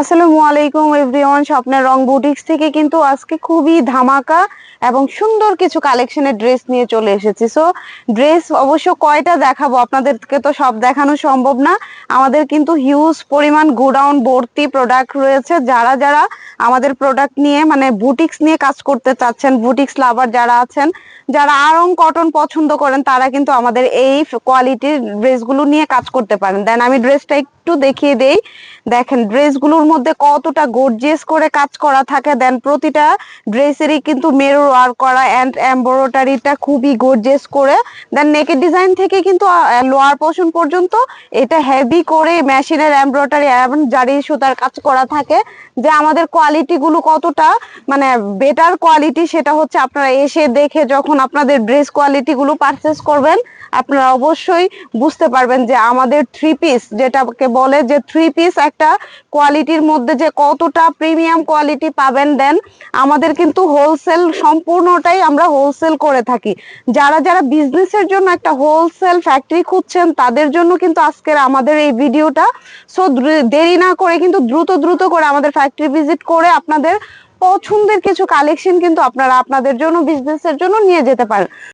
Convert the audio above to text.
আসসালামু আলাইকুম এভরিওয়ান, স্বপ্নের রং বুটিক্স থেকে কিন্তু আজকে খুবই ধামাকা এবং সুন্দর কিছু কালেকশনের ড্রেস নিয়ে চলে এসেছি। সো ড্রেস অবশ্য কয়টা দেখাবো? আপনাদেরকে তো সব দেখানো সম্ভব না। আমাদের কিন্তু হিউজ পরিমাণ গোডাউন ভর্তি প্রোডাক্ট রয়েছে। যারা যারা আমাদের প্রোডাক্ট নিয়ে মানে বুটিক্স নিয়ে কাজ করতে চাচ্ছেন, বুটিক্স লাভার যারা আছেন, যারা আরং কটন পছন্দ করেন, তারা কিন্তু আমাদের এই কোয়ালিটির ড্রেসগুলো নিয়ে কাজ করতে পারেন। দেন আমি ড্রেসটা একটু দেখিয়ে দেই। দেখেন, ড্রেসগুলোর মধ্যে কতটা গর্জিয়াস করে কাজ করা থাকে। দেন প্রতিটা ড্রেসেরই কিন্তু মেরুর ওয়ার্ক করা অ্যান্ড এমব্রয়ডারিটা খুবই গর্জিয়াস করে। দেন নেকের ডিজাইন থেকে কিন্তু লোয়ার পোর্শন পর্যন্ত এটা হেভি করে মেশিনের এমব্রয়ডারি এবং জারি সুতার কাজ করা থাকে। যে আমাদের কোয়ালিটি গুলো কতটা মানে বেটার কোয়ালিটি সেটা হচ্ছে আপনারা এসে দেখে যখন আপনাদের ড্রেস কোয়ালিটি গুলো পারচেস করবেন, আপনারা অবশ্যই বুঝতে পারবেন যে আমাদের থ্রি পিস যেটাকে বলে যে থ্রি পিস একটা কোয়ালিটির মধ্যে যে কতটা প্রিমিয়াম কোয়ালিটি পাবেন দেন আমাদের কিন্তু হোলসেল সম্পূর্ণটাই আমরা হোলসেল করে থাকি। যারা যারা বিজনেসের জন্য একটা হোলসেল ফ্যাক্টরি খুঁজছেন, তাদের জন্য কিন্তু আজকের আমাদের এই ভিডিওটা। সো দেরি না করে কিন্তু দ্রুত দ্রুত করে আমাদের ফ্যাক্টরি ভিজিট করে আপনাদের পছন্দের কিছু কালেকশন কিন্তু আপনারা আপনাদের জন্য বিজনেসের জন্য নিয়ে যেতে পারেন।